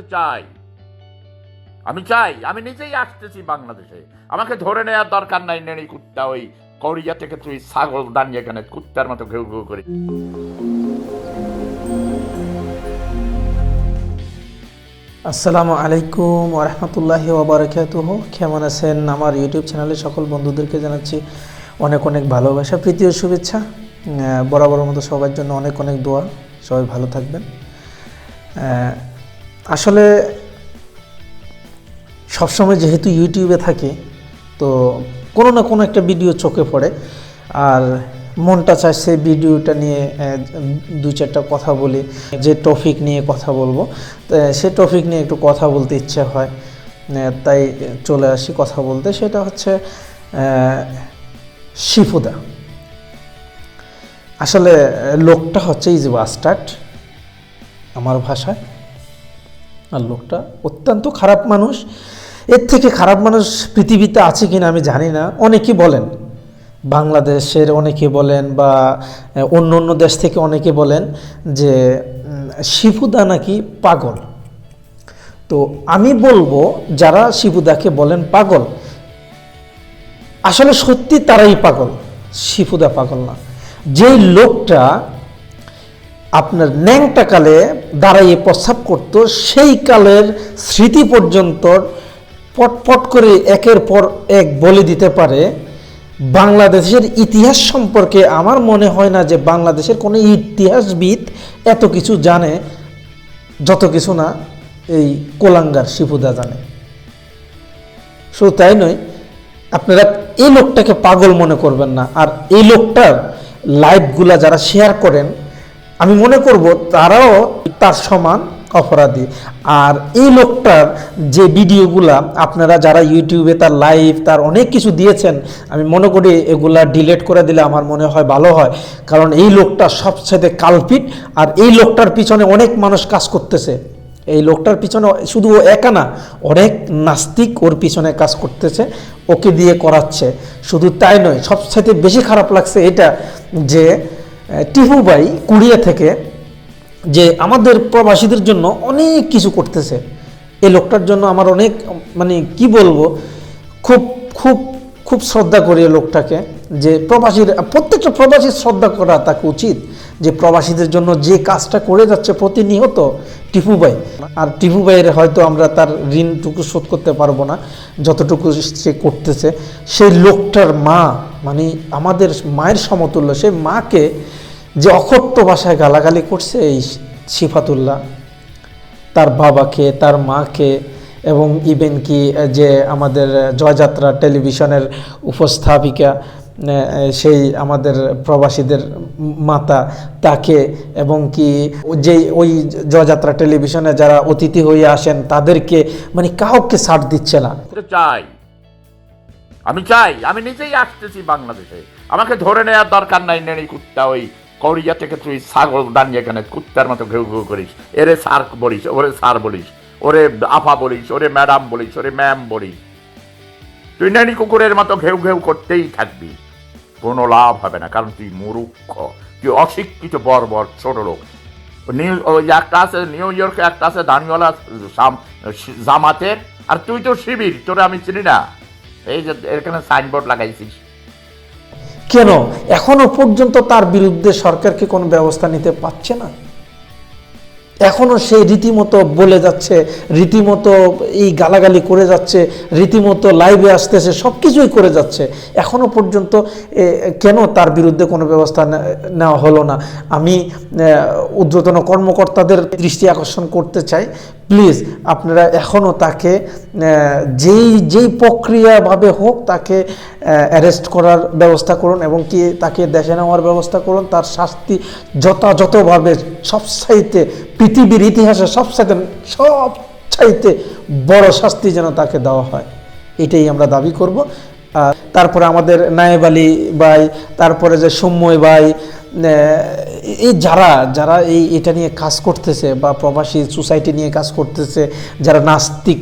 চাই। আমি চাই আমি নিজেই আসতেছি বাংলাদেশে। আমাকে ধরে নেওয়ার দরকার নাই নেড়ি কুত্তা ওই করিয়া থেকে তুই ছাগল দাঁড়িয়ে এখানে কুত্তার মতো ঘেউ ঘেউ করে। আসসালামু আলাইকুম ওরহমতুল্লাহি ওবরাকাতুহ কেমন আছেন আমার ইউটিউব চ্যানেলে সকল বন্ধুদেরকে জানাচ্ছি অনেক অনেক ভালোবাসা প্রীতি ও শুভেচ্ছা। আহ, বরাবর মতো সবার জন্য অনেক অনেক দোয়া। সবাই ভালো থাকবেন। আসলে সবসময় যেহেতু ইউটিউবে থাকি, তো কোনো না কোনো একটা ভিডিও চোখে পড়ে। আর মনটা চায় সেই ভিডিওটা নিয়ে দু চারটা কথা বলি, যে টপিক নিয়ে কথা বলব। সে টপিক নিয়ে একটু কথা বলতে ইচ্ছে হয় তাই চলে আসি কথা বলতে। সেটা হচ্ছে শিফুদা। আসলে লোকটা হচ্ছে ইজ বাস্টার্ড আমার ভাষায়। আর লোকটা অত্যন্ত খারাপ মানুষ। এর থেকে খারাপ মানুষ পৃথিবীতে আছে কিনা আমি জানি না। অনেকে বলেন, বাংলাদেশের অনেকে বলেন বা অন্য অন্য দেশ থেকে অনেকে বলেন যে শিবুদা নাকি পাগল। তো আমি বলব, যারা শিবুদাকে বলেন পাগল, আসলে সত্যি তারাই পাগল। শিফুদা পাগল না। যেই লোকটা আপনার ন্যাংটা কালে দাঁড়াইয়ে প্রস্রাব করত, সেই কালের স্মৃতি পর্যন্ত পটপট করে একের পর এক বলে দিতে পারে। বাংলাদেশের ইতিহাস সম্পর্কে আমার মনে হয় না যে বাংলাদেশের কোনো ইতিহাসবিদ এত কিছু জানে, যত কিছু না এই কোলাঙ্গার শিপুদা জানে। শুধু তাই নয়, আপনারা এই লোকটাকে পাগল মনে করবেন না। আর এই লোকটার লাইভগুলা যারা শেয়ার করেন আমি মনে করব তারাও তার সমান অপরাধী। আর এই লোকটার যে ভিডিওগুলা আপনারা যারা ইউটিউবে তার লাইভ, তার অনেক কিছু দিয়েছেন, আমি মনে করি এগুলা ডিলেট করে দিলে আমার মনে হয় ভালো হয়। কারণ এই লোকটা সবচেয়ে কালপিট, আর এই লোকটার পিছনে অনেক মানুষ কাজ করতেছে। এই লোকটার পিছনে শুধু ও একা না, অনেক নাস্তিক ওর পিছনে কাজ করতেছে, ওকে দিয়ে করাচ্ছে। শুধু তাই নয়, সবচাইতে বেশি খারাপ লাগছে এটা যে আহ, টিহু কুড়িয়া থেকে যে আমাদের প্রবাসীদের জন্য অনেক কিছু করতেছে। এই লোকটার জন্য আমার অনেক মানে কি বলব খুব খুব খুব শ্রদ্ধা করি লোকটাকে যে প্রবাসীর প্রত্যেকটা প্রবাসীর শ্রদ্ধা করা তাকে উচিত। যে প্রবাসীদের জন্য যে কাজটা করে যাচ্ছে প্রতিনিয়ত টিপু ভাই, আর টিপু ভাইয়ের হয়তো আমরা তার ঋণটুকু শোধ করতে পারব না, যতটুকু সে করতেছে, সেই লোকটার মা মানে আমাদের মায়ের সমতুল্য সেই মাকে যে অকথ্য ভাষায় গালাগালি করছে এই সিফাতুল্লাহ, তার বাবাকে, তার মাকে, এবং ইভেন কি যে আমাদের জয়যাত্রা টেলিভিশনের উপস্থাপিকা সেই আমাদের প্রবাসীদের মাতা তাকে এবং কি যে ওই জযাত্রা টেলিভিশনে যারা অতিথি হয়ে আসেন তাদেরকে মানে কাউকে ছাড় দিচ্ছে না। চাই। আমি চাই, আমি নিজেই আসতেছি বাংলাদেশে। আমাকে ধরে নেওয়ার দরকার নাই, নেড়ি কুত্তা ওই করিয়া থেকে তুই ছাগল দাঁড়িয়ে এখানে, কুত্তার মতো ঘেউ ঘেউ করিস। এরে স্যার বলিস, ওরে স্যার বলিস, ওরে আফা বলিস, ওরে ম্যাডাম বলিস, ওরে ম্যাম বলিস। তুই নেড়ি কুকুরের মতো ঘেউ ঘেউ করতেই থাকবি। কোনো লাভ হবে না, কারণ তুই মুরুক্ষ তুই অশিক্ষিত বর্বর, ছোট লোক। নিউ ওই একটা আছে, নিউ ইয়র্কে একটা আছে, দানিওয়ালা জাম- জামাতের আর তুই তো শিবির, তোরা আমি চিনি না। এই যে এখানে সাইনবোর্ড লাগাইছিস। কেন? এখনও পর্যন্ত তার বিরুদ্ধে সরকার কি কোনো ব্যবস্থা নিতে পারছে না? এখনও সেই রীতিমতো বলে যাচ্ছে, রীতিমতো এই গালাগালি করে যাচ্ছে, রীতিমতো লাইভে আসতেছে সব কিছুই করে যাচ্ছে। এখনও পর্যন্ত কেন তার বিরুদ্ধে কোনো ব্যবস্থা নেওয়া হলো না? আমি উদ্ধতন কর্মকর্তাদের দৃষ্টি আকর্ষণ করতে চাই। প্লিজ, আপনারা এখনও তাকে যেই যেই প্রক্রিয়াভাবে হোক তাকে অ্যারেস্ট করার ব্যবস্থা করুন এবং কি তাকে দেশে নেওয়ার ব্যবস্থা করুন, তার শাস্তি যথাযথভাবে সবচাইতে পৃথিবীর ইতিহাসে সবচাইতে সবচাইতে বড় শাস্তি যেন তাকে দেওয়া হয়। এটাই আমরা দাবি করব। তারপরে আমাদের নায়েব আলী ভাই, তারপরে যে সৌম্যয় ভাই এই যারা যারা এই এটা নিয়ে কাজ করতেছে বা প্রবাসী সোসাইটি নিয়ে কাজ করতেছে, যারা নাস্তিক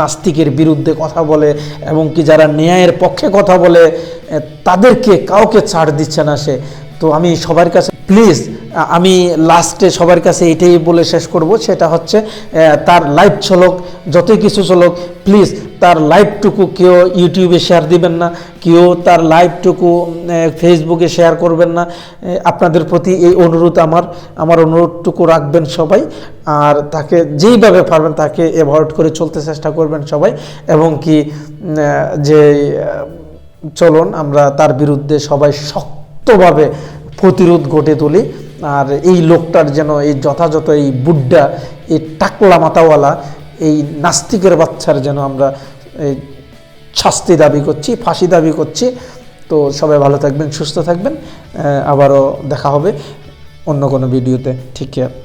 নাস্তিকের বিরুদ্ধে কথা বলে এবং কি যারা ন্যায়ের পক্ষে কথা বলে তাদেরকে কাউকে ছাড় দিচ্ছে না সে। তো আমি সবার কাছে, প্লিজ আমি লাস্টে সবার কাছে এটাই বলে শেষ করব, সেটা হচ্ছে তার লাইভ চলক, যতই কিছু চলক, প্লিজ তার লাইভটুকু কেউ ইউটিউবে শেয়ার দিবেন না, কেউ তার লাইভটুকু ফেসবুকে শেয়ার করবেন না। আপনাদের প্রতি এই অনুরোধ আমার আমার অনুরোধটুকু রাখবেন সবাই। আর তাকে যেইভাবে পারবেন তাকে অ্যাভয়েড করে চলতে চেষ্টা করবেন সবাই। এবং কি যে চলুন আমরা তার বিরুদ্ধে সবাই শক্তভাবে প্রতিরোধ গড়ে তুলি। আর এই লোকটার যেন এই যথাযথ এই বুড্ডা, এই টাকলা মাথাওয়ালা এই নাস্তিকের বাচ্চার যেন আমরা এই শাস্তি দাবি করছি, ফাঁসি দাবি করছি। তো সবাই ভালো থাকবেন, সুস্থ থাকবেন। আবারও দেখা হবে অন্য কোনো ভিডিওতে। ঠিক আছে।